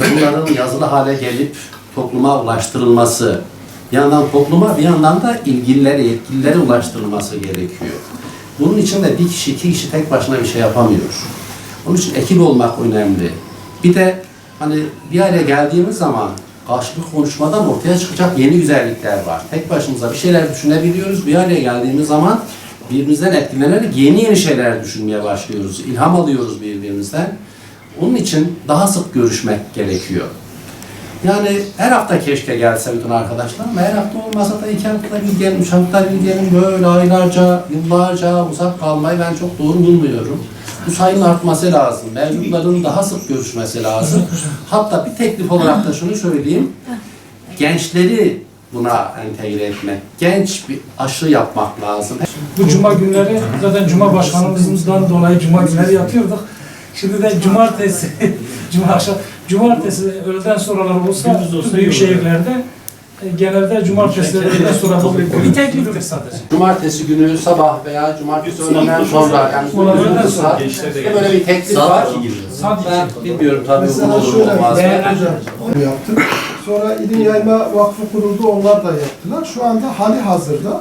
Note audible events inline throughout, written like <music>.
bunların yazılı hale gelip topluma ulaştırılması, bir yandan topluma bir yandan da ilgililere, yetkililere ulaştırılması gerekiyor. Bunun için de bir kişi, iki kişi tek başına bir şey yapamıyor. Onun için ekip olmak önemli. Bir de hani bir araya geldiğimiz zaman karşılıklı konuşmadan ortaya çıkacak yeni güzellikler var. Tek başımıza bir şeyler düşünebiliyoruz. Bir araya geldiğimiz zaman birbirimizden etkilenerek yeni yeni şeyler düşünmeye başlıyoruz. İlham alıyoruz birbirimizden. Onun için daha sık görüşmek gerekiyor. Yani her hafta keşke gelse bütün arkadaşlar ama her hafta olmasa da iki hafta bir gelin, üç hafta bir gelin böyle aylarca, yıllarca uzak kalmayı ben çok doğru bulmuyorum. Bu sayının artması lazım. Mevcutların daha sık görüşmesi lazım. Hatta bir teklif olarak da şunu söyleyeyim. Gençleri buna entegre etmek, genç bir aşı yapmak lazım. Bu cuma günleri zaten cuma başkanımızdan dolayı cuma günleri yapıyorduk. Şimdi de cumartesi, <laughs> cuma akşam, cumartesi öğleden sonralar olsa tüm büyük şehirlerde e, genelde cumartesi öğleden sonra bu bir tekliftir sadece. Cumartesi günü sabah veya cumartesi öğleden sonra yani Olabilir. olursa böyle bir teklif var. Sadece Ben bilmiyorum tabii bu Mesela olur olmaz? Onu yaptık. Sonra İlim Yayma Vakfı kuruldu, onlar da yaptılar. Şu anda hali hazırda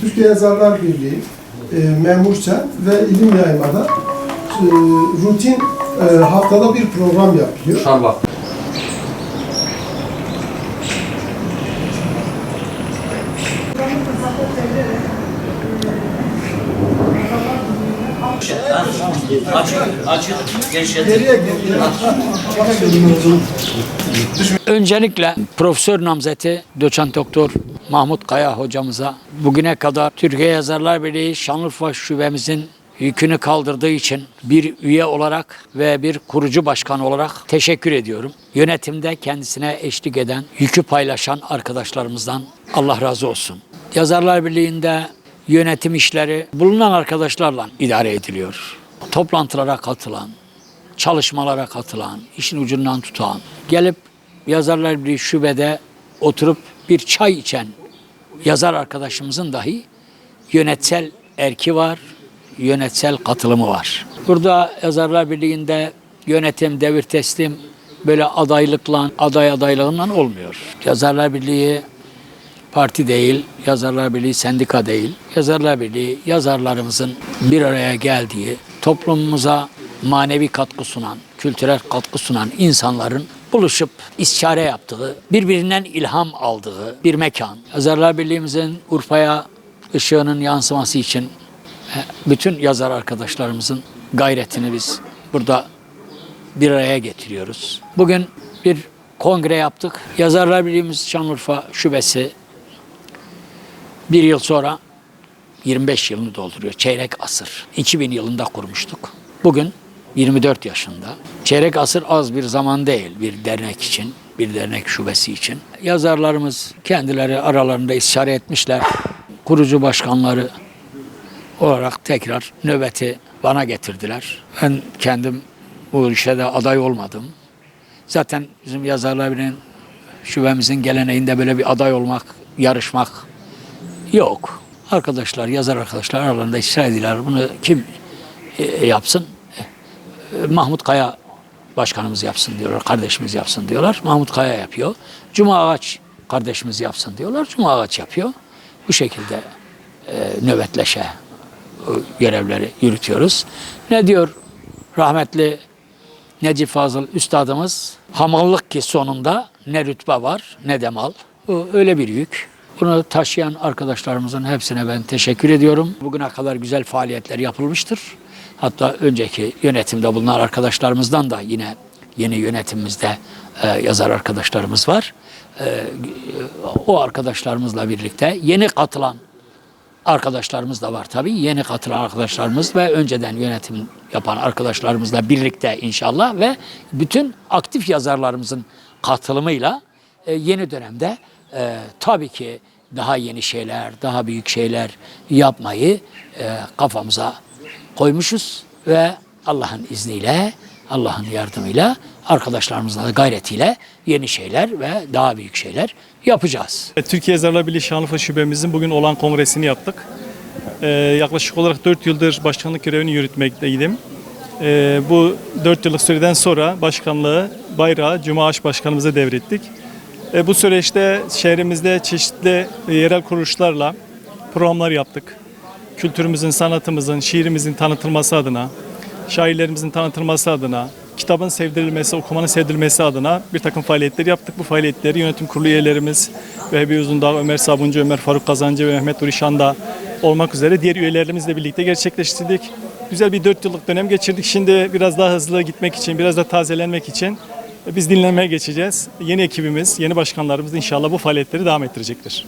Türkiye Yazarlar Birliği, e, Memursen ve İlim Yayma'da e, rutin e, haftada bir program açık, gençler. Öncelikle Profesör Namzeti Doçent Doktor Mahmut Kaya hocamıza bugüne kadar Türkiye Yazarlar Birliği Şanlıurfa Şubemizin yükünü kaldırdığı için bir üye olarak ve bir kurucu başkan olarak teşekkür ediyorum. Yönetimde kendisine eşlik eden, yükü paylaşan arkadaşlarımızdan Allah razı olsun. Yazarlar Birliği'nde yönetim işleri bulunan arkadaşlarla idare ediliyor. Toplantılara katılan, çalışmalara katılan, işin ucundan tutan, gelip Yazarlar Birliği şubede oturup bir çay içen yazar arkadaşımızın dahi yönetsel erki var, yönetsel katılımı var. Burada Yazarlar Birliği'nde yönetim, devir teslim böyle adaylıkla, aday adaylığından olmuyor. Yazarlar Birliği parti değil, Yazarlar Birliği sendika değil. Yazarlar Birliği yazarlarımızın bir araya geldiği, toplumumuza manevi katkı sunan, kültürel katkı sunan insanların buluşup istişare yaptığı, birbirinden ilham aldığı bir mekan. Yazarlar Birliği'mizin Urfa'ya ışığının yansıması için bütün yazar arkadaşlarımızın gayretini biz burada bir araya getiriyoruz. Bugün bir kongre yaptık. Yazarlar Birliği'miz Şanlıurfa Şubesi bir yıl sonra 25 yılını dolduruyor. Çeyrek asır. 2000 yılında kurmuştuk. Bugün 24 yaşında. Çeyrek asır az bir zaman değil bir dernek için, bir dernek şubesi için. Yazarlarımız kendileri aralarında istişare etmişler. Kurucu başkanları olarak tekrar nöbeti bana getirdiler. Ben kendim bu işe de aday olmadım. Zaten bizim Yazarlar Birliği'nin şubemizin geleneğinde böyle bir aday olmak, yarışmak yok. Arkadaşlar, yazar arkadaşlar aralarında ısrar. Bunu kim e, yapsın? E, Mahmut Kaya başkanımız yapsın diyorlar, kardeşimiz yapsın diyorlar. Mahmut Kaya yapıyor. Cuma Ağaç kardeşimiz yapsın diyorlar. Cuma Ağaç yapıyor. Bu şekilde e, nöbetleşe e, görevleri yürütüyoruz. Ne diyor rahmetli Necip Fazıl Üstadımız? Hamallık ki sonunda ne rütbe var ne de mal. Bu öyle bir yük. Bunu taşıyan arkadaşlarımızın hepsine ben teşekkür ediyorum. Bugüne kadar güzel faaliyetler yapılmıştır. Hatta önceki yönetimde bulunan arkadaşlarımızdan da yine yeni yönetimimizde e, yazar arkadaşlarımız var. E, o arkadaşlarımızla birlikte yeni katılan arkadaşlarımız da var tabii. Yeni katılan arkadaşlarımız ve önceden yönetim yapan arkadaşlarımızla birlikte inşallah ve bütün aktif yazarlarımızın katılımıyla e, yeni dönemde e, tabii ki daha yeni şeyler, daha büyük şeyler yapmayı e, kafamıza koymuşuz ve Allah'ın izniyle, Allah'ın yardımıyla, arkadaşlarımızla da gayretiyle yeni şeyler ve daha büyük şeyler yapacağız. Türkiye Yazarlar Birliği Şanlıurfa Şubemizin bugün olan kongresini yaptık. Ee, yaklaşık olarak 4 yıldır başkanlık görevini yürütmekteydim. Ee, bu 4 yıllık süreden sonra başkanlığı bayrağı Cuma Aş Başkanımıza devrettik. E, bu süreçte şehrimizde çeşitli yerel kuruluşlarla programlar yaptık. Kültürümüzün, sanatımızın, şiirimizin tanıtılması adına, şairlerimizin tanıtılması adına, kitabın sevdirilmesi, okumanın sevdirilmesi adına bir takım faaliyetler yaptık. Bu faaliyetleri yönetim kurulu üyelerimiz Vehbi Uzundağ, Ömer Sabuncu, Ömer Faruk Kazancı ve Mehmet Nuri Şanda olmak üzere diğer üyelerimizle birlikte gerçekleştirdik. Güzel bir 4 yıllık dönem geçirdik. Şimdi biraz daha hızlı gitmek için, biraz da tazelenmek için biz dinlenmeye geçeceğiz. Yeni ekibimiz, yeni başkanlarımız inşallah bu faaliyetleri devam ettirecektir.